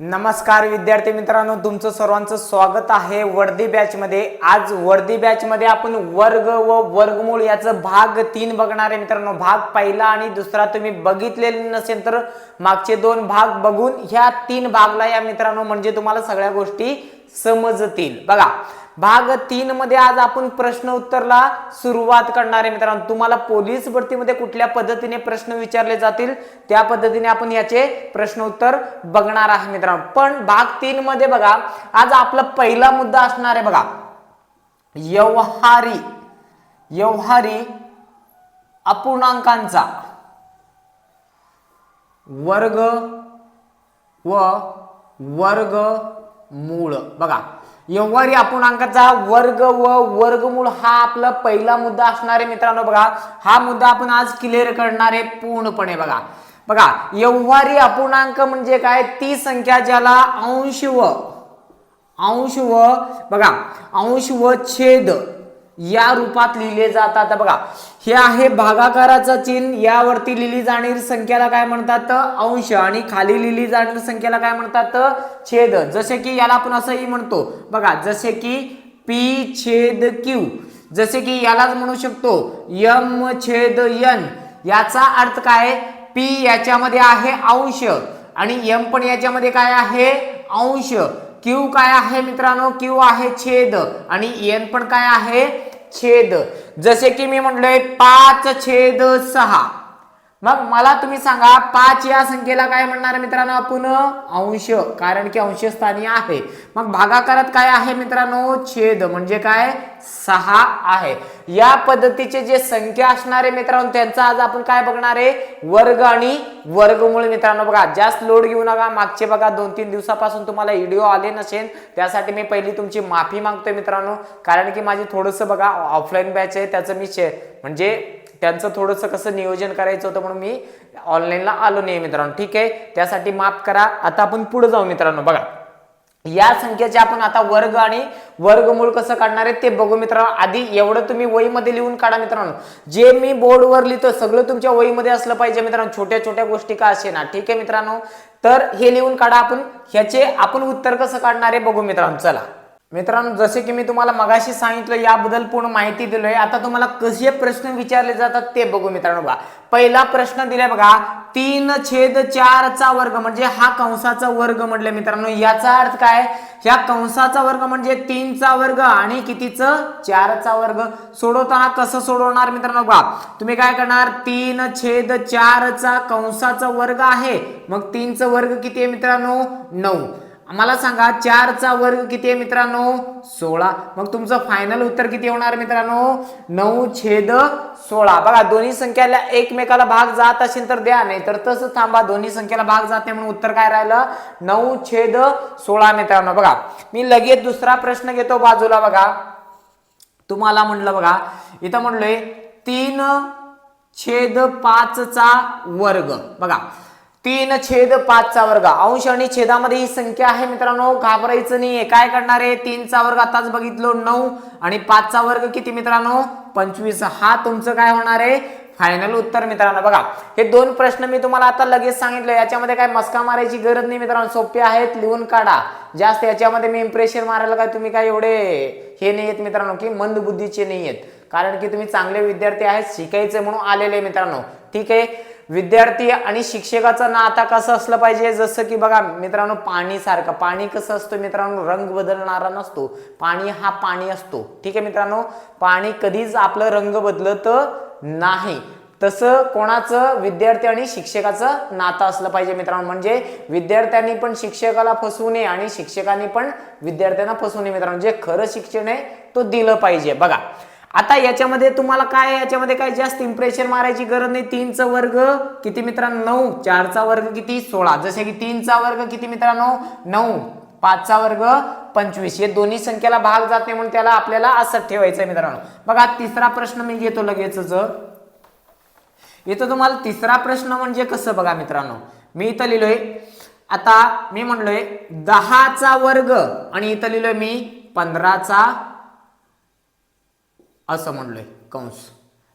नमस्कार विद्यार्थी मित्रांनो तुमचं सर्वांचं स्वागत आहे वर्दी बॅच मध्ये. आज वर्दी बॅच मध्ये आपण वर्ग व वर्गमूळ याचं भाग तीन बघणार आहे मित्रांनो. भाग पहिला आणि दुसरा तुम्ही बघितलेले नसेल तर मागचे दोन भाग बघून ह्या तीन भागला या मित्रांनो म्हणजे तुम्हाला सगळ्या गोष्टी समजतील. बघा भाग तीन मध्ये आज आपण प्रश्न उत्तरला सुरुवात करणार आहे मित्रांनो. तुम्हाला पोलीस भरतीमध्ये कुठल्या पद्धतीने प्रश्न विचारले जातील त्या पद्धतीने आपण याचे प्रश्न उत्तर बघणार आहे मित्रांनो. पण भाग तीन मध्ये बघा आज आपला पहिला मुद्दा असणार आहे बघा. व्यवहारी व्यवहारी अपूर्णांकांचा वर्ग व वर्ग मूळ बघा व्यवहारी अपूर्णांकाचा वर्ग व वर्गमूळ हा आपला पहिला मुद्दा असणार आहे मित्रांनो बघा. हा मुद्दा आपण आज क्लिअर करणार आहे पूर्णपणे बघा. बघा व्यवहारी अपूर्णांक म्हणजे काय? ती संख्या ज्याला अंश व अंश व बघा अंश व छेद या रूपात लिहिले जातात. बघा हे आहे भागाकाराचं चिन्ह. यावरती लिहिली जाणारी संख्याला काय म्हणतात? अंश. आणि खाली लिहिली जाणारी संख्याला काय म्हणतात? छेद. जसे की याला आपण असंही म्हणतो. बघा जसे की पी छेद क्यू जसे की यालाच म्हणू शकतो यम छेद यन याचा अर्थ काय? पी याच्यामध्ये आहे अंश. आणि यम पण याच्यामध्ये काय आहे? अंश. क्यू काय आहे मित्रांनो? क्यू आहे छेद. आणि एन पण काय आहे? छेद. जसे की मी म्हटलोय पाच छेद सहा. मग मला तुम्ही सांगा पाच या संख्येला काय म्हणणार मित्रांनो आपण? अंश. कारण की अंशस्थानी आहे. मग भागाकारात काय आहे मित्रांनो? छेद. म्हणजे काय? सहा आहे. या पद्धतीचे जे संख्या असणारे मित्रांनो त्यांचा आज आपण काय बघणार आहे? वर्ग आणि वर्गमुळे मित्रांनो बघा. जास्त लोड घेऊ नका. मागचे बघा दोन तीन दिवसापासून तुम्हाला व्हिडिओ आले नसेल त्यासाठी मी पहिली तुमची माफी मागतोय मित्रांनो. कारण की माझी थोडंसं बघा ऑफलाईन बॅच आहे त्याचं मी म्हणजे त्यांचं थोडंसं कसं नियोजन करायचं होतं म्हणून मी ऑनलाईनला आलो नाही मित्रांनो. ठीक आहे? त्यासाठी माफ करा. आता आपण पुढे जाऊ मित्रांनो. बघा. या संख्येचे आपण आता वर्ग आणि वर्गमूळ कसं काढणार आहे ते बघू मित्रांनो. आधी एवढं तुम्ही वहीमध्ये लिहून काढा मित्रांनो. जे मी बोर्डवर लिहितो सगळं तुमच्या वहीमध्ये असलं पाहिजे मित्रांनो. छोट्या छोट्या गोष्टी का असे ना? ठीक आहे मित्रांनो? तर हे लिहून काढा आपण. ह्याचे आपण उत्तर कसं काढणार आहे बघू मित्रांनो. चला. मित्रांनो जसे की मी तुम्हाला मगाशी सांगितलं याबद्दल पूर्ण माहिती दिलोय. आता तुम्हाला कसे प्रश्न विचारले जातात ते बघू मित्रांनो बघा. पहिला प्रश्न दिलाय बघा तीन छेद चारचा वर्ग म्हणजे हा कंसाचा वर्ग म्हटलं मित्रांनो. याचा अर्थ काय? ह्या कंसाचा वर्ग म्हणजे तीनचा वर्ग आणि कितीचं? चारचा वर्ग. सोडवताना कसं सोडवणार मित्रांनो बघा? तुम्ही काय करणार? तीन छेद चारचा कंसाचा वर्ग आहे. मग तीनचा वर्ग किती आहे मित्रांनो? नऊ. मला सांगा चारचा वर्ग किती आहे मित्रांनो? सोळा. मग तुमचं फायनल उत्तर किती होणार मित्रांनो? नऊ छेद सोळा. बघा दोन्ही संख्याला एकमेकाला भाग जात असेल तर द्या नाही तर तसं थांबा दोन्ही संख्याला भाग जात नाही म्हणून उत्तर काय राहिलं? नऊ छेद सोळा मित्रांनो. बघा मी लगेच दुसरा प्रश्न घेतो बाजूला बघा. तुम्हाला म्हणलं बघा इथं म्हणलोय तीन छेद पाचचा वर्ग. बघा तीन छेद पाचचा वर्ग. अंश आणि छेदामध्ये ही संख्या आहे मित्रांनो. घाबरायचं नाहीये. काय करणार आहे? तीनचा वर्ग आताच बघितलो. नऊ आणि पाचचा वर्ग किती मित्रांनो? पंचवीस. हा तुमचं काय होणार आहे? फायनल उत्तर मित्रांनो बघा. हे दोन प्रश्न मी तुम्हाला आता लगेच सांगितलं. याच्यामध्ये काय मस्का मारायची गरज नाही मित्रांनो. सोपे आहेत. लिहून काढा. जास्त याच्यामध्ये मी इम्प्रेशन मारायला काय तुम्ही काय एवढे हे नाही आहेत मित्रांनो की मंद बुद्धीचे नाही आहेत. कारण की तुम्ही चांगले विद्यार्थी आहेत. शिकायचे म्हणून आलेले मित्रांनो. ठीक आहे? विद्यार्थी आणि शिक्षकाचं नाता कसं असलं पाहिजे? जसं की बघा मित्रांनो पाणी सारखं. पाणी कसं असतं मित्रांनो? रंग बदलणारा नसतो. पाणी हा पाणी असतो. ठीक आहे मित्रांनो? पाणी कधीच आपलं रंग बदलत नाही. तसं कोणाचं? विद्यार्थी आणि शिक्षकाचं नातं असलं पाहिजे मित्रांनो. म्हणजे विद्यार्थ्यांनी पण शिक्षकाला फसवू नये आणि शिक्षकांनी पण विद्यार्थ्यांना फसवू नये मित्रांनो. जे खरं शिक्षण आहे तो दिलं पाहिजे. बघा आता याच्यामध्ये तुम्हाला काय याच्यामध्ये काय जास्त इम्प्रेशन मारायची गरज नाही. तीनचा वर्ग किती मित्रांनो? नऊ. चारचा वर्ग किती? सोळा. जसे की तीनचा वर्ग किती मित्रांनो? नऊ. पाचचा वर्ग पंचवीस. हे दोन्ही संख्येला भाग जात नाही म्हणून त्याला आपल्याला असं ठेवायचं मित्रांनो. बघा तिसरा प्रश्न मी घेतो लगेचच. इथं तुम्हाला तिसरा प्रश्न म्हणजे कसं बघा मित्रांनो? मी इथं लिहिलोय. आता मी म्हणलोय दहाचा वर्ग आणि इथं लिहिलोय मी पंधराचा असं म्हणलोय कंस.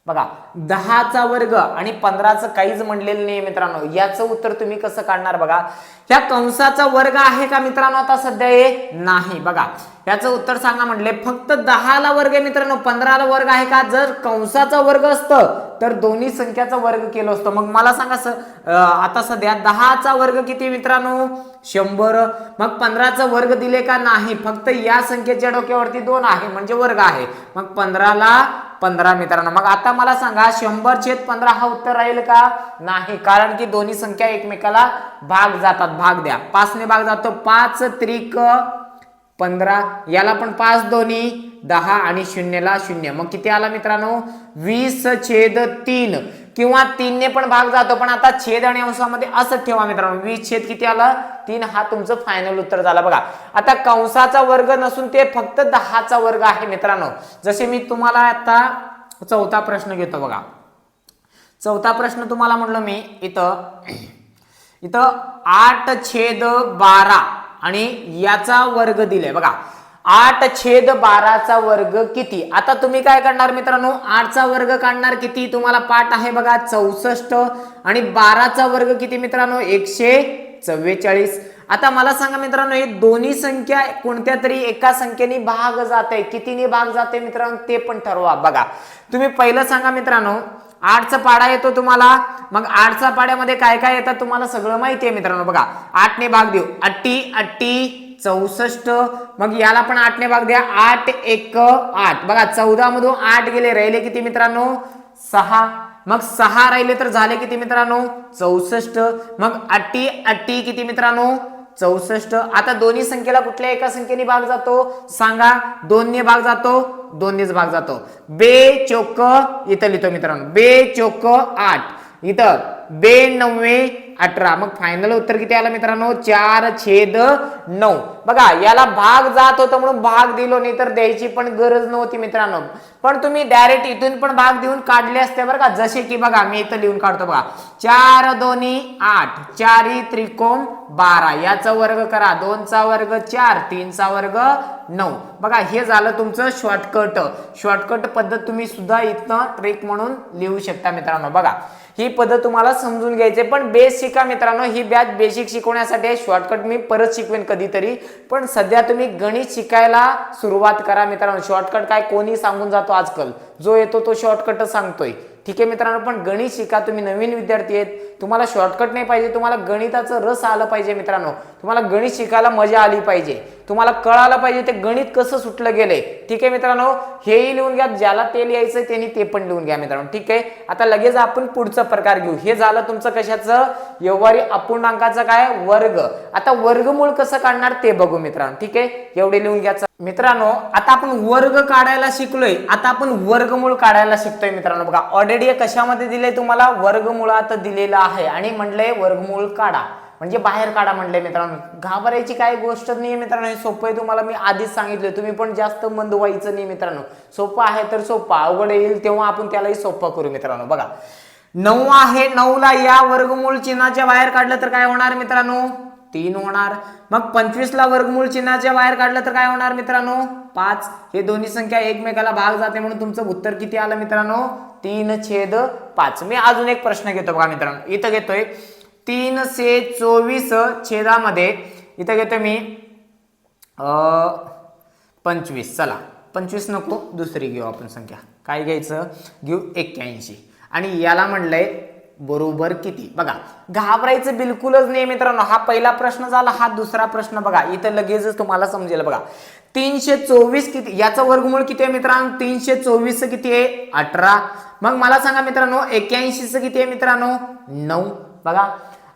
बघा दहाचा वर्ग आणि पंधराचं काहीच म्हणलेलं नाही मित्रांनो. याचं उत्तर तुम्ही कसं काढणार बघा? ह्या कंसाचा वर्ग आहे का मित्रांनो आता सध्या हे? नाही. बघा याचं उत्तर सांगा म्हटले फक्त दहाला वर्ग आहे मित्रांनो पंधराला वर्ग आहे का? जर कंसाचा वर्ग असतं तर दोन्ही संख्याचा वर्ग केलं असतं. मग मला सांगा स- आता सध्या दहाचा वर्ग किती मित्रांनो? शंभर. मग पंधराचा वर्ग दिले का नाही? फक्त या संख्येच्या डोक्यावरती दोन आहे म्हणजे वर्ग आहे. मग पंधराला पंधरा मित्रांनो. मग आता मला सांगा शंभर छेद पंधरा हा उत्तर राहील का? नाही कारण की दोन्ही संख्या एकमेकाला भाग जातात. भाग द्या. पाचने भाग जातो. पाच त्रिक पंधरा. याला पण पाच दोन्ही. दहा आणि शून्यला शून्य. मग किती आला मित्रांनो? वीस छेद तीन. किंवा तीनने पण भाग जातो पण आता छेद आणि अंशामध्ये असं ठेवा मित्रांनो. वीस छेद किती आला? तीन. हा तुमचं फायनल उत्तर झाला. बघा आता कंसाचा वर्ग नसून ते फक्त दहाचा वर्ग आहे मित्रांनो. जसे मी तुम्हाला आता चौथा प्रश्न घेतो बघा. चौथा प्रश्न तुम्हाला म्हटलं मी इथं इथं आठ छेद बारा आणि याचा वर्ग दिलाय. बघा आठ छेद बाराचा वर्ग किती? आता तुम्ही काय करणार मित्रांनो? आठचा वर्ग काढणार किती? तुम्हाला पाठ आहे बघा चौसष्ट. आणि बाराचा वर्ग किती मित्रांनो? एकशे चव्वेचाळीस. आता मला सांगा मित्रांनो हे दोन्ही संख्या कोणत्या तरी एका संख्येने भाग जाते कितीने भाग जाते मित्रांनो? ते पण ठरवा बघा. तुम्ही पहिलं सांगा मित्रांनो आठचा पाडा येतो तुम्हाला. मग आठचा पाड्यामध्ये काय काय येतात तुम्हाला सगळं माहिती आहे मित्रांनो बघा. आठने भाग देऊ. अट्टी अट्टी चौसष्ट. मग याला पण आठने भाग द्या. आठ एक आठ. बघा चौदा मधून आठ गेले. राहिले किती मित्रांनो? सहा. मग सहा राहिले तर झाले किती मित्रांनो? चौसष्ट. मग अट्टी अट्टी किती मित्रांनो? चौसष्ट. आता दोन्ही संख्येला कुठल्या एका संख्येने भाग जातो? सांगा. दोनने भाग जातो दोननेच भाग जातो. बे चोक इथं लिहितो मित्रांनो. बे चोक आठ. इथं बे अठरा. मग फायनल उत्तर किती आलं मित्रांनो? चार छेद नऊ. बघा याला भाग जात होता म्हणून भाग दिलो नाही तर द्यायची पण गरज नव्हती मित्रांनो. पण तुम्ही डायरेक्ट इथून पण भाग देऊन काढले असते बरं का? जसे की बघा मी इथं लिहून काढतो बघा. चार दोन्ही आठ. चारी त्रिकोण बारा. याचा वर्ग करा. दोनचा वर्ग चार. तीनचा वर्ग नऊ. बघा हे झालं तुमचं शॉर्टकट शॉर्टकट पद्धत तुम्ही सुद्धा इथं ट्रिक म्हणून लिहू शकता मित्रांनो. बघा. ही पद्धत तुम्हाला समजून घ्यायची पण बेस शिका मित्रांनो ही बॅच बेसिक शिकवण्यासाठी आहे. शॉर्टकट मी परत शिकवेन कधीतरी. पण सध्या तुम्ही गणित शिकायला सुरुवात करा मित्रांनो. शॉर्टकट काय कोणी सांगून जातो आजकाल. जो येतो तो शॉर्टकटच सांगतोय. ठीक आहे मित्रांनो? पण गणित शिका. तुम्ही नवीन विद्यार्थी आहेत. तुम्हाला शॉर्टकट नाही पाहिजे. तुम्हाला गणिताचं रस आलं पाहिजे मित्रांनो. तुम्हाला गणित शिकायला मजा आली पाहिजे. तुम्हाला कळालं पाहिजे ते गणित कसं सुटलं गेलंय ठीक आहे मित्रांनो? हेही लिहून घ्या. ज्याला ते लिहायचं त्यांनी ते पण लिहून घ्या मित्रांनो. ठीक आहे? आता लगेच आपण पुढचा प्रकार घेऊ. हे झालं तुमचं कशाचं? व्यवहारी अपूर्णांकाचं काय? वर्ग. आता वर्गमूळ कसं काढणार ते बघू मित्रांनो. ठीक आहे? एवढे लिहून घ्यायचं. मित्रांनो आता आपण वर्ग काढायला शिकलोय. आता आपण वर्गमूळ काढायला शिकतोय मित्रांनो. बघा ऑलरेडी कशामध्ये दिले तुम्हाला? वर्गमुळात दिलेलं आहे. आणि म्हणलंय वर्गमूळ काढा. म्हणजे बाहेर काढा म्हणलंय मित्रांनो. घाबरायची काय गोष्ट नाही मित्रांनो हे सोपं आहे. तुम्हाला मी आधीच सांगितलं तुम्ही पण जास्त मंद व्हायचं नाही मित्रांनो. सोपं आहे तर सोपं अवघड येईल तेव्हा आपण त्यालाही सोपं करू मित्रांनो. बघा नऊ आहे नऊला या वर्गमूळ चिन्हाच्या बाहेर काढलं तर काय होणार मित्रांनो? तीन होणार. मग पंचवीसला वर्गमूळ चिन्हाच्या बाहेर काढलं तर काय होणार मित्रांनो? पाच. हे दोन्ही संख्या एकमेकाला भाग जाते म्हणून तुमचं उत्तर किती आलं मित्रांनो? तीन छेद पाच. मी अजून एक प्रश्न घेतो बघा मित्रांनो. इथं घेतोय. तीनशे चोवीस छेदामध्ये इथं घेतो मी पंचवीस. चला पंचवीस नको दुसरी घेऊ आपण संख्या. काय घ्यायचं? घेऊ एक्क्याऐंशी. आणि याला म्हणलंय बरोबर किती? बघा घाबरायचं बिलकुलच नाही मित्रांनो. हा पहिला प्रश्न झाला हा दुसरा प्रश्न बघा. इथं लगेचच तुम्हाला समजेल बघा. तीनशे चोवीस किती? याचं वर्गमूळ किती आहे मित्रांनो? तीनशे चोवीस किती आहे? अठरा. मग मला सांगा मित्रांनो एक्क्याऐंशीचं किती आहे मित्रांनो? नऊ. बघा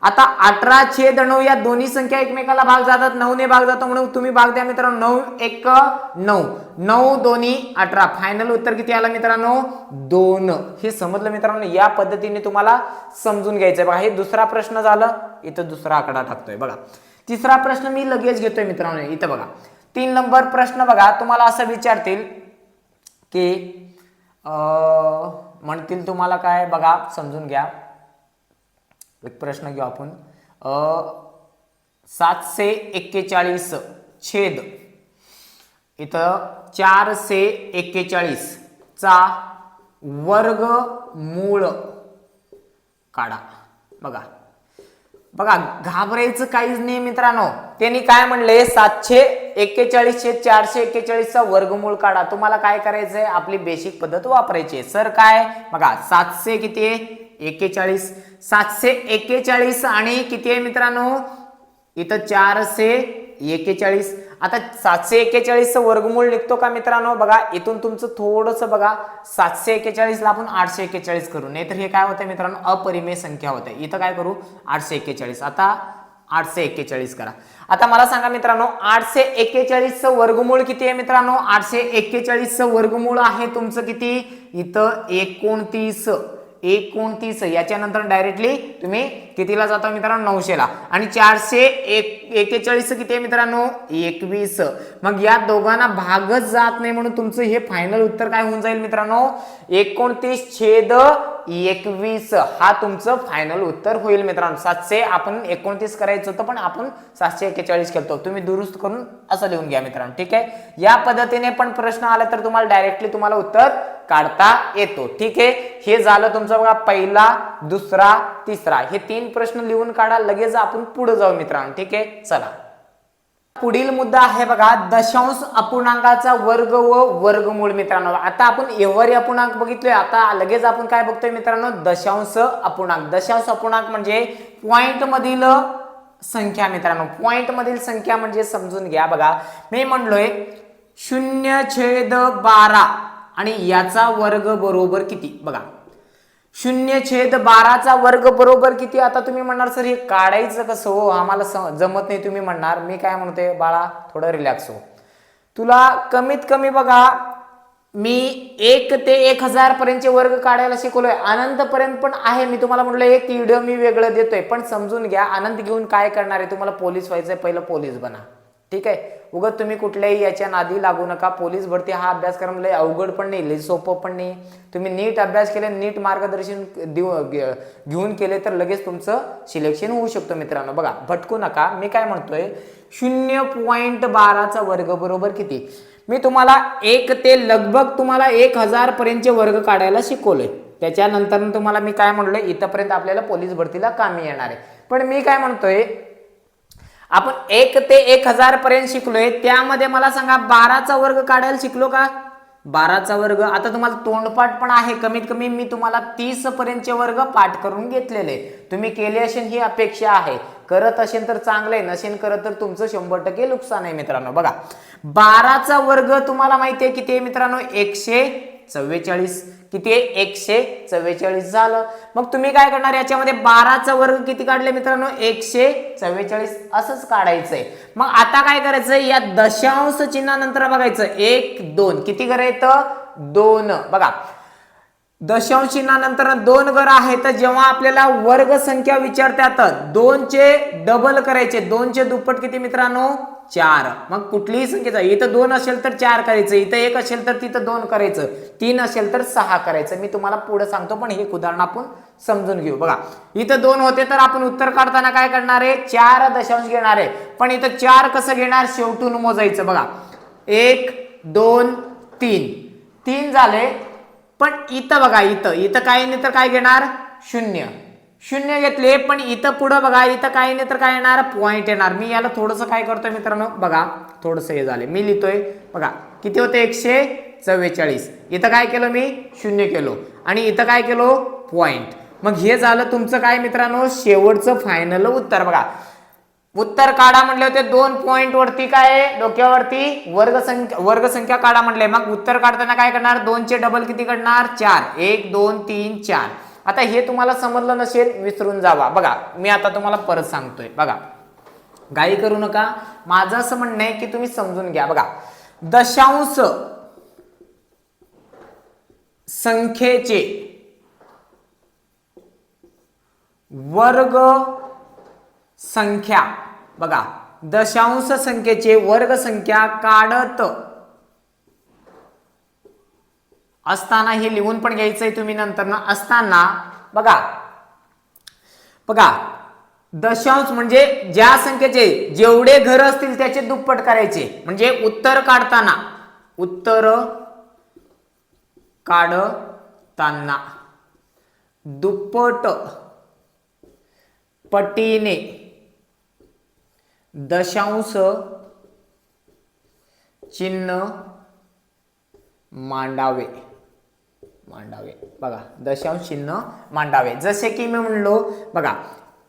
आता अठरा छेद नऊ या दोन्ही संख्या एकमेकाला भाग जातात. नऊने भाग जातो म्हणून तुम्ही भाग द्या मित्रांनो. नऊ एक नऊ. नऊ दोन्ही अठरा. फायनल उत्तर किती आलं मित्रांनो? दोन. हे समजलं मित्रांनो? या पद्धतीने तुम्हाला समजून घ्यायचंय. बघा हे दुसरा प्रश्न झालं. इथं दुसरा आकडा टाकतोय. बघा. तिसरा प्रश्न मी लगेच घेतोय मित्रांनो. इथं बघा. तीन नंबर प्रश्न बघा. तुम्हाला असं विचारतील की म्हणतील तुम्हाला काय? बघा समजून घ्या. एक प्रश्न घेऊ आपण. सातशे एक्केचाळीस छेद इथं चारशे एक्केचाळीस चा वर्ग मूळ काढा. बघा. बघा घाबरायचं काहीच नाही मित्रांनो. त्यांनी काय म्हणले? सातशे एक्केचाळीसशे चारशे एक्केचाळीसचा वर्गमूळ काढा. तुम्हाला काय करायचंय? आपली बेसिक पद्धत वापरायची आहे. सर काय? बघा सातशे किती आहे? एक्केचाळीस. सातशे एक्केचाळीस आणि किती आहे मित्रांनो? इथं चारशे एक्केचाळीस आता सातशे एक्केचाळीसचं वर्गमूळ निघतो का मित्रांनो? बघा इथून तुमचं थोडंसं बघा सातशे एक्केचाळीसला आपण आठशे एक्केचाळीस करू. नाहीतर हे काय होतं मित्रांनो? अपरिमेय संख्या होते. इथं काय करू? आठशे एक्केचाळीस आता आठशे एक्केचाळीस करा. आता मला सांगा मित्रांनो आठशे एक्केचाळीसचं वर्गमूळ किती आहे मित्रांनो? आठशे एक्केचाळीसचं वर्गमूळ आहे तुमचं किती? इथं एकोणतीस. एकोणतीस याच्यानंतर डायरेक्टली तुम्ही कितीला जाता मित्रांनो? नऊशेला. आणि चारशे एक एकेचाळीस किती आहे मित्रांनो? एकवीस. मग या दोघांना भागच जात नाही म्हणून तुमचं हे फायनल उत्तर काय होऊन जाईल मित्रांनो? एकोणतीस छेद एकवीस. हा तुमचं फायनल उत्तर होईल मित्रांनो. सातशे आपण एकोणतीस करायचं होतं पण आपण सातशे एक्केचाळीस खेळतो तुम्ही दुरुस्त करून असं लिहून घ्या मित्रांनो. ठीक आहे? या पद्धतीने पण प्रश्न आला तर तुम्हाला डायरेक्टली तुम्हाला उत्तर काढता येतो. ठीक आहे? हे झालं तुमचं बघा पहिला दुसरा तिसरा. हे तीन प्रश्न लिहून काढा लगेच आपण पुढे जाऊ मित्रांनो. ठीक आहे? चला. पुढील मुद्दा आहे बघा दशांश अपूर्णांकाचा वर्ग व वर्गमूळ मित्रांनो. आता आपण एव्हरी अपूर्णांक बघितलोय. आता लगेच आपण काय बघतोय मित्रांनो? दशांश अपूर्णांक. दशांश अपूर्णांक म्हणजे पॉइंट मधील संख्या मित्रांनो. पॉइंट मधील संख्या म्हणजे समजून घ्या बघा. मी म्हणलोय शून्य छेद बारा. आणि याचा वर्ग बरोबर किती? बघा. शून्य छेद बाराचा वर्ग बरोबर किती? आता तुम्ही म्हणणार सर हे काढायचं कसं हो? आम्हाला जमत नाही तुम्ही म्हणणार. मी काय म्हणतोय? बाळा थोडं रिलॅक्स हो. तुला कमीत कमी बघा मी एक ते एक हजार पर्यंतचे वर्ग काढायला शिकवलोय. अनंत पर्यंत पण आहे. मी तुम्हाला म्हटलं एक व्हिडिओ मी वेगळं देतोय. पण समजून घ्या आनंद घेऊन काय करणार आहे? तुम्हाला पोलीस व्हायचंय पहिलं पोलीस बना. ठीक आहे? उगत तुम्ही कुठल्याही याच्या नादी लागू नका. पोलीस भरती हा अभ्यासक्रम लय अवघड पण नाही लय सोपं पण नाही. तुम्ही नीट अभ्यास केले नीट मार्गदर्शन देऊ घेऊन केले तर लगेच तुमचं सिलेक्शन होऊ शकतो मित्रांनो. बघा भटकू नका. मी काय म्हणतोय शून्य पॉईंट बाराचा वर्ग बरोबर किती? मी तुम्हाला एक ते लगभग तुम्हाला एक हजार पर्यंतचे वर्ग काढायला शिकवलोय. त्याच्यानंतर तुम्हाला मी काय म्हणलोय इथंपर्यंत आपल्याला पोलीस भरतीला कामी येणार आहे. पण मी काय म्हणतोय आपण एक ते एक हजार पर्यंत शिकलोय. त्यामध्ये मला सांगा बाराचा वर्ग काढायला शिकलो का? बाराचा वर्ग. आता तुम्हाला तोंडपाठ पण आहे. कमीत कमी मी तुम्हाला तीस पर्यंतचे वर्ग पाठ करून घेतलेले. तुम्ही केले असेल ही अपेक्षा आहे. करत असेल तर चांगलं आहे. नसेल करत तर तुमचं शंभर टक्के नुकसान आहे मित्रांनो. बघा बाराचा वर्ग तुम्हाला माहिती आहे किती आहे मित्रांनो? एकशे चव्वेचाळीस. किती आहे? एकशे चव्वेचाळीस झालं. मग तुम्ही काय करणार? याच्यामध्ये बाराचा वर्ग किती काढले मित्रांनो? एकशे चव्वेचाळीस. असंच काढायचंय. मग आता काय करायचंय? या दशांश चिन्हानंतर बघायचं. एक दोन. किती करायचं? दोन. बघा. दशांश चिन्हानंतर दोन घर आहेत जेव्हा आपल्याला वर्ग संख्या विचारतात. दोनचे डबल करायचे. दोनचे दुप्पट किती मित्रांनो? चार. मग कुठलीही संख्येचा इथं दोन असेल तर चार करायचं इथं एक असेल तर तिथं दोन करायचं तीन असेल तर सहा करायचं. मी तुम्हाला पुढे सांगतो पण हे एक उदाहरण आपण समजून घेऊ. बघा इथं दोन होते तर आपण उत्तर काढताना काय करणार आहे? चार दशांश घेणार आहे. पण इथं चार कसं घेणार? शेवटून मोजायचं. बघा एक दोन तीन. तीन झाले पण इथं बघा इथं. इथं काही नाही तर काय घेणार? शून्य. शून्य घेतले पण इथं पुढं बघा इथं काही नाही तर काय येणार? पॉईंट येणार. मी याला थोडंसं काय करतोय मित्रांनो? बघा थोडंसं हे झाले. मी लिहितोय बघा किती होते? एकशे चव्वेचाळीस. इथं काय केलं मी? शून्य केलो. आणि इथं काय केलो? पॉईंट मग हे झालं तुमचं काय मित्रांनो? शेवटचं फायनल उत्तर. बघा उत्तर काढा म्हटले होते दोन पॉइंट वरती काय डोक्यावरती वर्ग संख्या वर्ग संख्या काढा म्हटले मग उत्तर काढताना काय करणार? दोनचे डबल किती करणार? चार. एक दोन तीन चार. आता हे तुम्हाला समजलं नसेल विसरून जावा. बघा मी आता तुम्हाला परत सांगतोय. बघा गाई करू नका. माझं असं म्हणणं आहे की तुम्ही समजून घ्या. बघा दशांश संख्येचे वर्ग संख्या. बघा दशांश संख्येचे वर्ग संख्या काढत. असताना हे लिहून पण घ्यायचंय तुम्ही नंतर ना. असताना बघा बघा दशांश म्हणजे ज्या संख्येचे जेवढे घर असतील त्याचे दुप्पट करायचे. म्हणजे उत्तर काढताना. उत्तर काढताना. दुप्पट पटीने. दशांश चिन्ह मांडावे. मांडावे. बघा दशांश चिन्ह मांडावे. जसे की मी म्हणलो बघा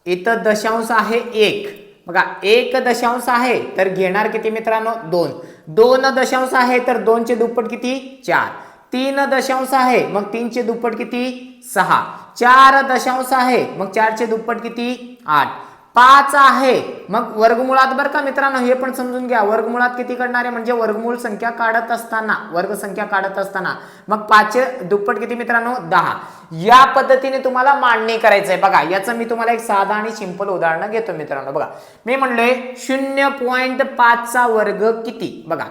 इथं दशांश आहे एक. बघा एक दशांश आहे तर घेणार किती मित्रांनो? दोन. दोन दशांश आहे तर दोनचे दुप्पट किती? चार. तीन दशांश आहे मग तीनचे दुप्पट किती? सहा. चार दशांश आहे मग चारचे दुप्पट किती? आठ. पाच आहे. मग वर्गमुळात बरं का मित्रांनो हे पण समजून घ्या. वर्गमुळात किती करणार आहे? म्हणजे वर्गमूळ संख्या काढत असताना वर्ग संख्या काढत असताना. मग पाचशे दुप्पट किती मित्रांनो? दहा. या पद्धतीने तुम्हाला मांडणी आहे बघा याचं मी तुम्हाला एक साधा आणि सिंपल उदाहरण घेतो मित्रांनो. बघा मी म्हणलोय शून्य पॉईंट पाचचा वर्ग किती? बघा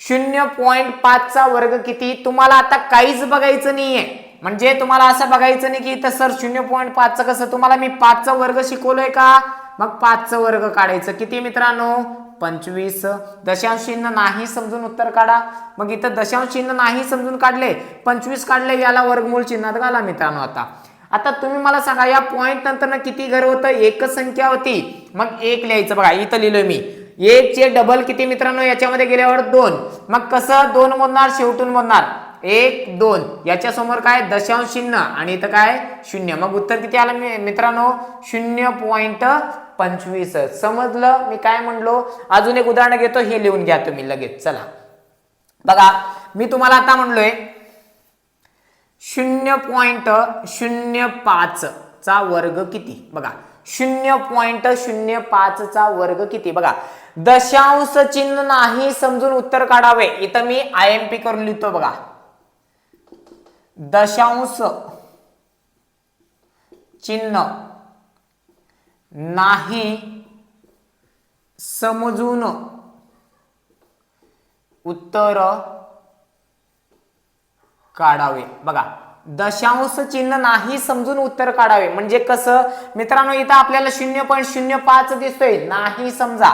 शून्य पॉईंट पाचचा वर्ग किती? तुम्हाला आता काहीच बघायचं नाहीये. म्हणजे तुम्हाला असं बघायचं नाही की इथं सर शून्य पॉईंट पाचचं कसं तुम्हाला मी पाचचा वर्ग शिकवलोय का? मग पाचचा वर्ग काढायचं. किती मित्रांनो? पंचवीस. दशांश चिन्ह नाही समजून उत्तर काढा. मग इथं दशांश चिन्ह नाही समजून काढले पंचवीस काढले याला वर्गमूळ चिन्हात घाला मित्रांनो आता. आता तुम्ही मला सांगा या पॉईंट नंतर किती घर होतं? एकच संख्या होती. मग एक लिहायचं बघा इथं लिहिलोय मी. एक चे डबल किती मित्रांनो? याच्यामध्ये गेल्यावर दोन. मग कसं? दोन मोजणार शेवटून मोजणार. एक दोन. याच्यासमोर काय? दशांश चिन्ह. आणि इथं काय? शून्य. मग उत्तर किती आलं मी- मित्रांनो? शून्य पॉईंट पंचवीस. समजलं? मी काय म्हणलो? अजून एक उदाहरण घेतो. हे लिहून घ्या तुम्ही लगेच. चला. बघा मी तुम्हाला आता म्हणलोय शून्य पॉईंट शून्य पाच चा वर्ग किती? बघा. शून्य पॉईंट शून्य पाच चा वर्ग किती? बघा. दशांश चिन्ह नाही समजून उत्तर काढावे. इथं मी आय एम पी करून लिहितो बघा. दशांश चिन्ह नाही समजून उत्तर काढावे. बघा दशांश चिन्ह नाही समजून उत्तर काढावे. म्हणजे कसं? मित्रांनो इथं आपल्याला शून्य पॉईंट शून्य पाच दिसतोय. नाही समजा.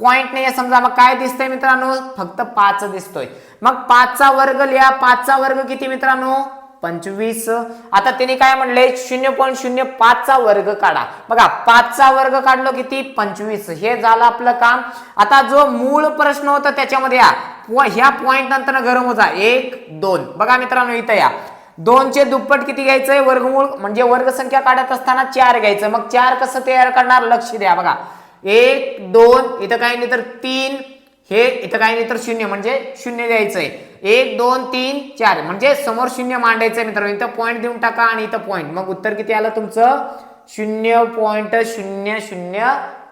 पॉइंट नाही समजा. मग काय दिसतंय मित्रांनो? फक्त पाच दिसतोय. मग पाचचा वर्ग लिहा. पाचचा वर्ग किती मित्रांनो? पंचवीस. आता त्यांनी काय म्हणले? शून्य पॉईंट शून्य पाचचा वर्ग काढा. बघा पाचचा वर्ग काढलो किती? पंचवीस. हे झालं आपलं काम. आता जो मूळ प्रश्न होता त्याच्यामध्ये या. ह्या पॉईंट नंतर गरम होता एक दोन. बघा मित्रांनो इथं या. दोनचे दुप्पट किती घ्यायचंय? वर्गमूळ म्हणजे वर्गसंख्या काढत असताना चार घ्यायचं. मग चार कसं तयार करणार? लक्ष द्या. बघा. एक दोन. इथं काही नाही तर तीन हे इथं काय नाही तर शून्य म्हणजे शून्य द्यायचंय. एक दोन तीन चार. म्हणजे समोर शून्य मांडायचंय मित्रांनो. इथं पॉईंट देऊन टाका आणि इथं पॉईंट मग उत्तर किती आलं तुमचं? शून्य पॉईंट शून्य शून्य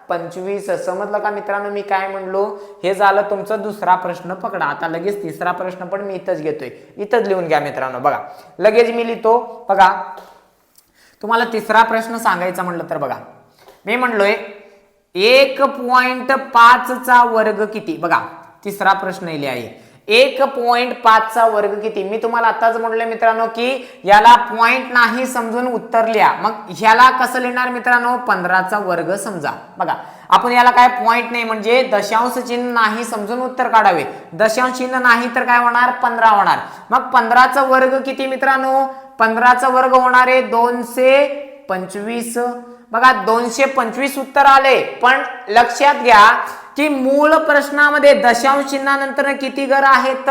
पंचवीस. समजलं का मित्रांनो मी काय म्हणलो? हे झालं तुमचं दुसरा प्रश्न पकडा. आता लगेच तिसरा प्रश्न पण मी इथंच घेतोय. इथंच लिहून घ्या मित्रांनो. बघा. लगेच मी लिहितो. बघा. तुम्हाला तिसरा प्रश्न सांगायचा म्हणलं तर बघा. मी म्हणलोय एक पॉइंट पाचचा वर्ग किती? बघा तिसरा प्रश्न इले आहे. एक पॉइंट पाचचा वर्ग किती? मी तुम्हाला आताच म्हणलोय मित्रांनो की याला पॉइंट नाही समजून उत्तर लिहा. मग ह्याला कसं लिहिणार मित्रांनो? पंधराचा वर्ग समजा. बघा आपण याला काय पॉइंट नाही म्हणजे दशांश चिन्ह नाही समजून उत्तर काढावे. दशांश चिन्ह नाही तर काय होणार? पंधरा होणार. मग पंधराचा वर्ग किती मित्रांनो? पंधराचा वर्ग होणार आहे दोनशे पंचवीस. बघा दोनशे पंचवीस उत्तर आले. पण लक्षात घ्या की मूळ प्रश्नामध्ये दशांश चिन्हानंतर किती घर आहेत?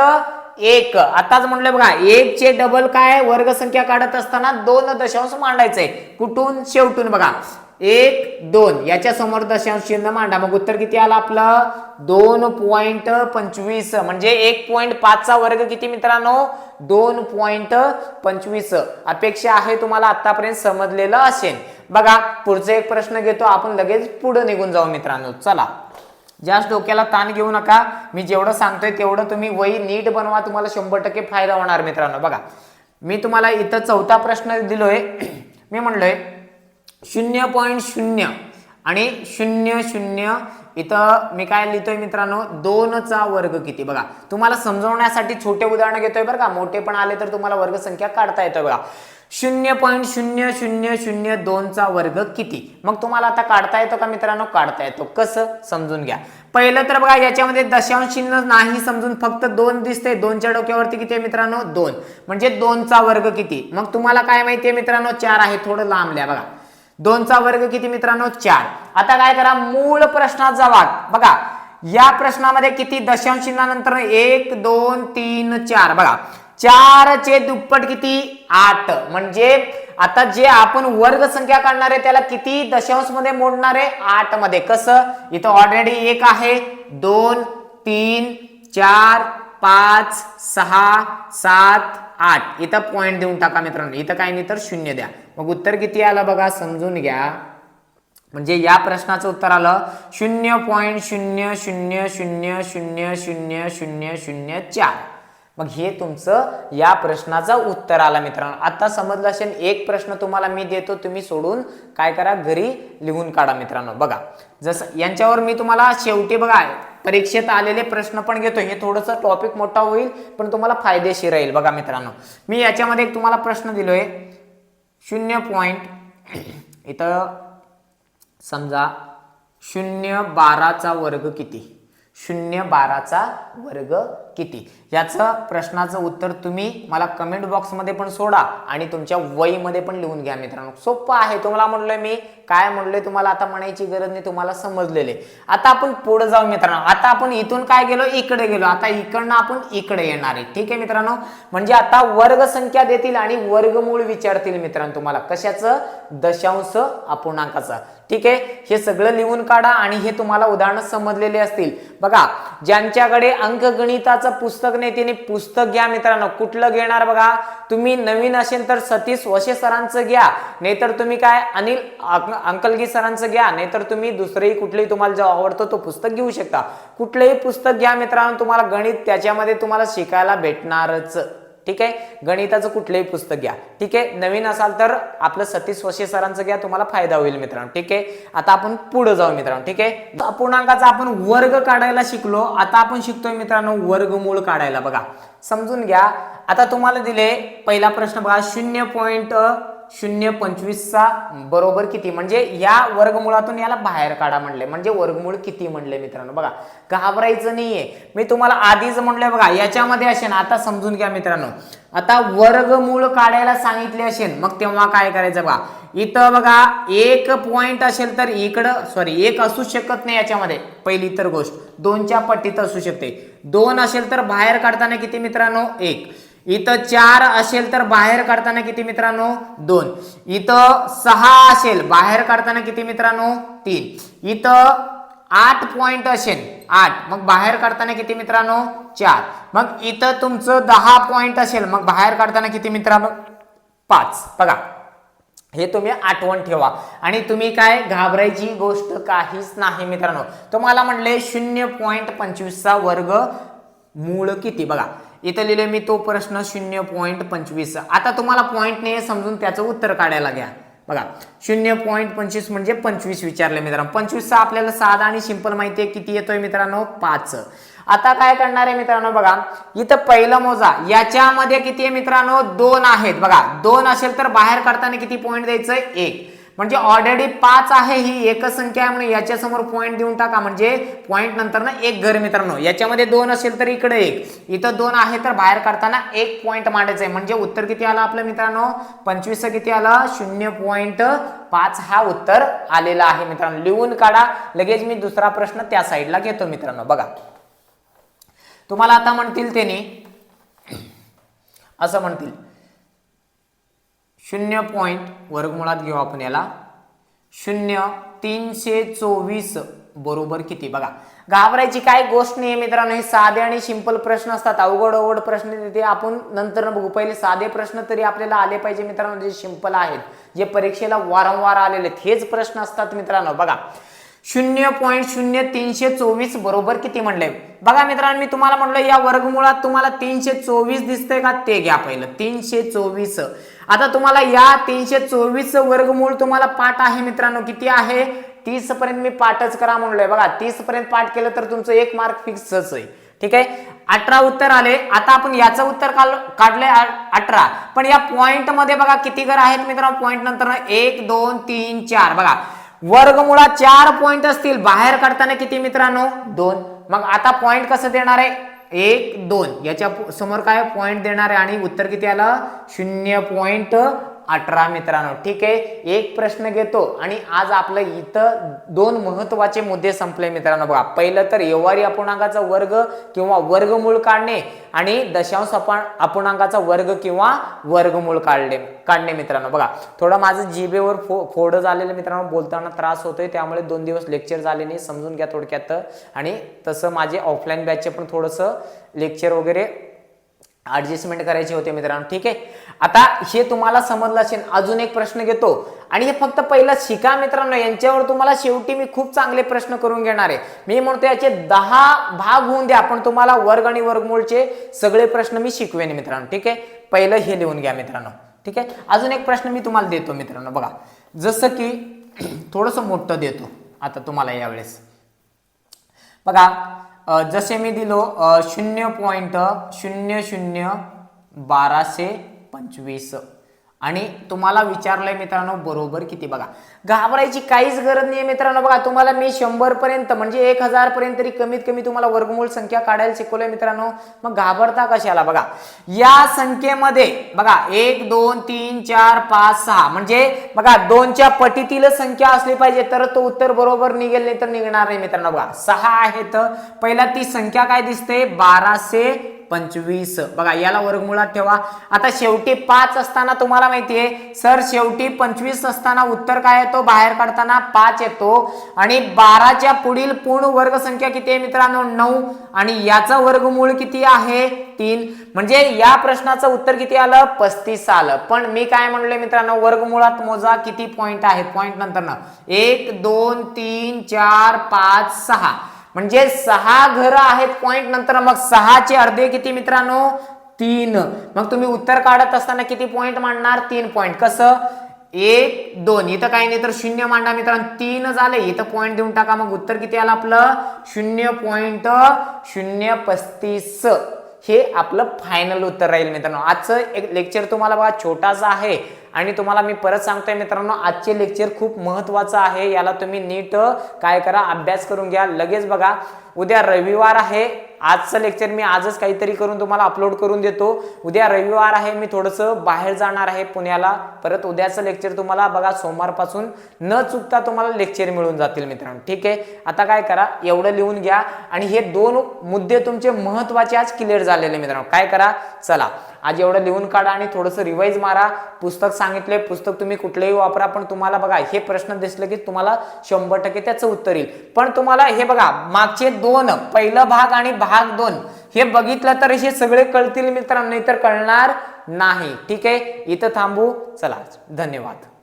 एक. आताच म्हणलं बघा एक चे डबल काय? वर्ग संख्या काढत असताना दोन दशांश मांडायचंय कुठून? शेवटून बघा. एक दोन. याच्या समोर दशांश चिन्ह मांडा. मग उत्तर किती आलं आपलं? दोन पॉइंट पंचवीस. म्हणजे एक पॉइंट पाचचा वर्ग किती मित्रांनो? दोन पॉइंट पंचवीस. अपेक्षा आहे तुम्हाला आतापर्यंत समजलेलं असेल. बघा पुढचा एक प्रश्न घेतो आपण लगेच पुढे निघून जाऊ मित्रांनो. चला. जास्त डोक्याला ताण घेऊ नका. मी जेवढं सांगतोय तेवढं तुम्ही वही नीट बनवा तुम्हाला शंभर टक्के फायदा होणार मित्रांनो. बघा मी तुम्हाला इथं चौथा प्रश्न दिलोय. मी म्हणलोय शून्य पॉईंट शून्य आणि शून्य शून्य इथं मी काय लिहितोय मित्रांनो? दोनचा वर्ग किती? बघा तुम्हाला समजवण्यासाठी छोटे उदाहरण घेतोय बरं का. मोठे पण आले तर तुम्हाला वर्ग संख्या काढता येतोय बघा. शून्य पॉईंट शून्य शून्य शून्य दोनचा वर्ग किती? मग तुम्हाला आता काढता येतो का मित्रांनो? काढता येतो. कसं? समजून घ्या. पहिलं तर बघा याच्यामध्ये दशांश चिन्ह नाही समजून फक्त दोन दिसते दोनच्या डोक्यावरती किती आहे मित्रांनो? दोन. म्हणजे दोनचा वर्ग किती? मग तुम्हाला काय माहितीये मित्रांनो? चार आहे. थोडं लांबल्या बघा. दोनचा वर्ग किती मित्रांनो? चार. आता काय करा? मूळ प्रश्नाचा भाग बघा या प्रश्नामध्ये किती दशांश चिन्हानंतर? एक दोन तीन चार. बघा. चारचे दुप्पट किती? आठ. म्हणजे आता जे आपण वर्ग संख्या काढणार आहे त्याला किती दशांशमध्ये मोडणार आहे? आठमध्ये. कसं? इथं ऑलरेडी एक आहे. दोन तीन चार पाच सहा सात आठ. इथं पॉइंट देऊन टाका मित्रांनो. इथं काही नाही तर शून्य द्या. मग उत्तर किती आलं बघा? समजून घ्या. म्हणजे या प्रश्नाचं उत्तर आलं शून्य पॉईंट शून्य शून्य शून्य शून्य शून्य शून्य शून्य चार. मग हे तुमचं या प्रश्नाचं उत्तर आला मित्रांनो. आता समजलं असेल एक प्रश्न तुम्हाला मी देतो तुम्ही सोडून काय करा घरी लिहून काढा मित्रांनो. बघा जसं यांच्यावर मी तुम्हाला शेवटी बघा परीक्षेत आलेले प्रश्न पण घेतो. हे थोडंसं टॉपिक मोठा होईल पण तुम्हाला फायदेशीर राहील बघा मित्रांनो. मी याच्यामध्ये एक तुम्हाला प्रश्न दिलोय. शून्य पॉईंट इथं समजा शून्य बाराचा वर्ग किती? शून्य बाराचा वर्ग किती? याचं प्रश्नाचं उत्तर तुम्ही मला कमेंट बॉक्समध्ये पण सोडा आणि तुमच्या वहीमध्ये पण लिहून घ्या मित्रांनो. सोपं आहे. तुम्हाला म्हणलोय मी काय म्हणलोय तुम्हाला आता म्हणायची गरज नाही तुम्हाला समजलेले. आता आपण पुढे जाऊ मित्रांनो. आता आपण इथून काय गेलो? इकडे गेलो. आता इकडनं आपण इकडे येणार आहे. ठीक आहे मित्रांनो? म्हणजे आता वर्ग संख्या देतील आणि वर्गमूळ विचारतील मित्रांनो तुम्हाला. कशाचं? दशांश अपूर्णांकाचा. ठीक आहे? हे सगळं लिहून काढा आणि हे तुम्हाला उदाहरण समजलेले असतील. बघा ज्यांच्याकडे अंकगणिताचं पुस्तक नाही त्याने पुस्तक घ्या मित्रांनो. कुठलं घेणार बघा? तुम्ही नवीन असेल तर सतीश वशे सरांचं घ्या. नाहीतर तुम्ही काय? अनिल अंकलगी सरांचं घ्या. नाहीतर तुम्ही दुसरंही कुठलंही तुम्हाला जो आवडतो तो पुस्तक घेऊ शकता. कुठलंही पुस्तक घ्या मित्रांनो तुम्हाला गणित त्याच्यामध्ये तुम्हाला शिकायला भेटणारच. ठीक आहे? गणिताचं कुठलंही पुस्तक घ्या. ठीक आहे? नवीन असाल तर आपलं सतीश वशे सरांचं घ्या तुम्हाला फायदा होईल मित्रांनो. ठीक आहे? आता आपण पुढे जाऊ मित्रांनो. ठीक आहे? अपूर्णांकाचा आपण वर्ग काढायला शिकलो. आता आपण शिकतोय मित्रांनो वर्गमूळ काढायला. बघा समजून घ्या. आता तुम्हाला दिले पहिला प्रश्न बघा शून्य पॉईंट शून्य पंचवीसचा बरोबर किती? म्हणजे या वर्गमुळातून याला बाहेर काढा म्हणले. म्हणजे वर्गमूळ किती म्हणले मित्रांनो? बघा घाबरायचं नाहीये. मी तुम्हाला आधीच म्हणलंय बघा याच्यामध्ये असेल आता समजून घ्या मित्रांनो. आता वर्गमूळ काढायला सांगितले असेल मग तेव्हा काय करायचं बघा? इथं बघा एक पॉइंट असेल तर इकडं सॉरी एक असू शकत नाही याच्यामध्ये. पहिली तर गोष्ट. दोनच्या पट्टीत असू शकते. दोन असेल तर बाहेर काढताना किती मित्रांनो? एक. इथं चार असेल तर बाहेर काढताना किती मित्रांनो? दोन. इथं सहा असेल बाहेर काढताना किती मित्रांनो? तीन. इथं आठ पॉइंट असेल आठ. मग बाहेर काढताना किती मित्रांनो? चार. मग इथं तुमचं दहा पॉइंट असेल मग बाहेर काढताना किती मित्रांनो? पाच. बघा. हे तुम्ही आठवण ठेवा. आणि तुम्ही काय घाबरायची गोष्ट काहीच नाही मित्रांनो. तुम्हाला म्हणले शून्य पॉईंट पंचवीसचा वर्ग मूळ किती? बघा. इथं लिहिले मी तो प्रश्न शून्य पॉईंट पंचवीस. आता तुम्हाला पॉईंट नाही समजून त्याचं उत्तर काढायला घ्या. बघा शून्य पॉईंट पंचवीस म्हणजे पंचवीस विचारले मित्रांनो. पंचवीसचा आपल्याला साधा आणि सिंपल माहिती आहे किती येतोय मित्रांनो? पाच. आता काय करणार आहे मित्रांनो बघा इथं पहिलं मोजा. याच्यामध्ये किती आहे मित्रांनो? दोन आहेत. बघा दोन असेल तर बाहेर काढताना किती पॉईंट द्यायचं? एक. म्हणजे ऑलरेडी पाच आहे ही एकच संख्या आहे म्हणून याच्यासमोर पॉईंट देऊन टाका. म्हणजे पॉईंट नंतर ना एक घर मित्रांनो. याच्यामध्ये दोन असेल तर इकडे एक. इथं दोन आहे तर बाहेर काढताना एक पॉईंट मांडायचं आहे म्हणजे उत्तर किती आलं आपलं मित्रांनो? पंचवीस किती आलं? शून्य पॉईंट पाच हा उत्तर आलेला आहे मित्रांनो. लिहून काढा. लगेच मी दुसरा प्रश्न त्या साईडला घेतो मित्रांनो. बघा. तुम्हाला आता म्हणतील त्याने असं म्हणतील. शून्य पॉईंट वर्गमुळात घेऊ आपण याला. शून्य तीनशे चोवीस बरोबर किती? बघा घाबरायची काय गोष्ट नाही मित्रांनो हे साधे आणि सिंपल प्रश्न असतात. अवघड अवघड प्रश्न ते आपण नंतर बघू. पहिले साधे प्रश्न तरी आपल्याला आले पाहिजे मित्रांनो जे सिंपल आहेत जे परीक्षेला वारंवार आलेले आहेत. हेच प्रश्न असतात मित्रांनो बघा. शून्य पॉईंट शून्य तीनशे चोवीस बरोबर किती म्हणले बघा मित्रांनो मी तुम्हाला म्हणलं या वर्गमुळात तुम्हाला तीनशे चोवीस दिसतंय का? ते घ्या पहिलं. तीनशे चोवीस. आता तुम्हाला या तीनशे चोवीस वर्गमूळ तुम्हाला पाठ आहे मित्रांनो. किती आहे? तीस पर्यंत मी पाठच करा म्हणलोय. बघा तीस पर्यंत पाठ केलं तर तुमचं एक मार्क फिक्सच आहे ठीक आहे? अठरा उत्तर आले. आता आपण याचं उत्तर काल काढलंय अठरा. पण या पॉइंटमध्ये बघा किती घर आहेत मित्रांनो? पॉइंट नंतर एक दोन तीन चार. बघा वर्गमुळात चार पॉइंट असतील. बाहेर काढताना किती मित्रांनो? दोन. मग आता पॉइंट कसं देणार आहे? एक दोन. याच्या समोर काय पॉईंट देणार आहे आणि उत्तर किती आलं? शून्य पॉईंट अठरा मित्रांनो. ठीक आहे? एक प्रश्न घेतो आणि आज आपलं इथं दोन महत्त्वाचे मुद्दे संपले मित्रांनो. बघा पहिलं तर व्यवहारी अपूर्णांकाचा वर्ग किंवा वर्गमूळ काढणे आणि दशांश अपा अपूर्णांकाचा वर्ग किंवा वर्गमूळ काढणे काढणे मित्रांनो. बघा थोडं माझं जिबेवर फो फोडं झालेलं मित्रांनो बोलताना त्रास होतोय त्यामुळे दोन दिवस लेक्चर झाले नाही समजून घ्या थोडक्यात. आणि तसं माझे ऑफलाईन बॅचचे पण थोडंसं लेक्चर वगैरे ॲडजस्टमेंट करायचे होते मित्रांनो ठीक आहे? आता हे तुम्हाला समजलं असेल अजून एक प्रश्न घेतो. आणि हे फक्त पहिलं शिका मित्रांनो यांच्यावर तुम्हाला शेवटी मी खूप चांगले प्रश्न करून घेणार आहे. मी म्हणतो याचे दहा भाग होऊन द्या पण तुम्हाला वर्ग आणि वर्गमूळचे सगळे प्रश्न मी शिकवेन मित्रांनो ठीक आहे? पहिलं हे लिहून घ्या मित्रांनो ठीक आहे? अजून एक प्रश्न मी तुम्हाला देतो मित्रांनो बघा. जसं की थोडंसं मोठं देतो आता तुम्हाला यावेळेस. बघा जसे मी दिलो शून्य पॉईंट शून्य शून्य बाराशे पंचवीस. आणि तुम्हाला विचारलंय मित्रांनो बरोबर किती? बघा घाबरायची काहीच गरज नाही मित्रांनो. बघा तुम्हाला मी शंभर पर्यंत म्हणजे एक हजार पर्यंत तरी कमीत कमी तुम्हाला वर्गमूळ संख्या काढायला शिकवलंय मित्रांनो. मग घाबरता कशाला? बघा या संख्येमध्ये बघा एक दोन तीन चार पाच सहा म्हणजे बघा दोनच्या पटीतील संख्या असली पाहिजे तर तो उत्तर बरोबर निघेल नाही तर निघणार नाही मित्रांनो. बघा सहा आहेत पहिला ती संख्या काय दिसते? बाराशे पंचवीस. बघा याला वर्गमुळात ठेवा. आता शेवटी पाच असताना तुम्हाला माहितीये सर शेवटी पंचवीस असताना उत्तर काय येतो? बाहेर काढताना पाच येतो. आणि बाराच्या पुढील पूर्ण वर्ग संख्या किती आहे मित्रांनो? नऊ. आणि याचं वर्गमूळ किती आहे? तीन. म्हणजे या प्रश्नाचं उत्तर किती आलं? पस्तीस आलं. पण मी काय म्हणलोय मित्रांनो? वर्गमुळात मोजा किती पॉईंट आहेत? पॉईंट नंतर ना. एक दोन तीन चार पाच सहा. म्हणजे सहा घरं आहेत पॉइंट नंतर मग सहाचे अर्धे किती मित्रांनो? तीन. मग तुम्ही उत्तर काढत असताना किती पॉइंट मांडणार? तीन पॉइंट कसं? एक दोन. इथं काही नाही तर शून्य मांडा मित्रांनो. तीन झाले. इथं पॉइंट देऊन टाका. मग उत्तर किती आलं आपलं? शून्य पॉइंट शून्य पस्तीस. हे आपलं फायनल उत्तर राहील मित्रांनो. आजचं एक लेक्चर तुम्हाला बघा छोटासा आहे. आणि तुम्हाला मी परत सांगतोय मित्रांनो आजचे लेक्चर खूप महत्वाचं आहे. याला तुम्ही नीट काय करा अभ्यास करून घ्या. लगेच बघा उद्या रविवार आहे. आजचं लेक्चर मी आजच काहीतरी करून तुम्हाला अपलोड करून देतो. उद्या रविवार आहे मी थोडंसं बाहेर जाणार आहे पुण्याला. परत उद्याचं लेक्चर तुम्हाला बघा सोमवारपासून न चुकता तुम्हाला लेक्चर मिळून जातील मित्रांनो. ठीक आहे? आता काय करा एवढं लिहून घ्या. आणि हे दोन मुद्दे तुमचे महत्त्वाचे आज क्लिअर झालेले मित्रांनो. काय करा? चला. आज एवढं लिहून काढा आणि थोडंसं रिवाईज मारा. पुस्तक सांगितले पुस्तक तुम्ही कुठलेही वापरा पण तुम्हाला बघा हे प्रश्न दिसले की तुम्हाला शंभर टक्के त्याचं उत्तर येईल. पण तुम्हाला हे बघा मागचे दोन पहिलं भाग आणि भाग दोन. हे बघितलं तर हे सगळे कळतील मित्रांनो इतर कळणार नाही. ठीक आहे? इथं थांबू. चला धन्यवाद.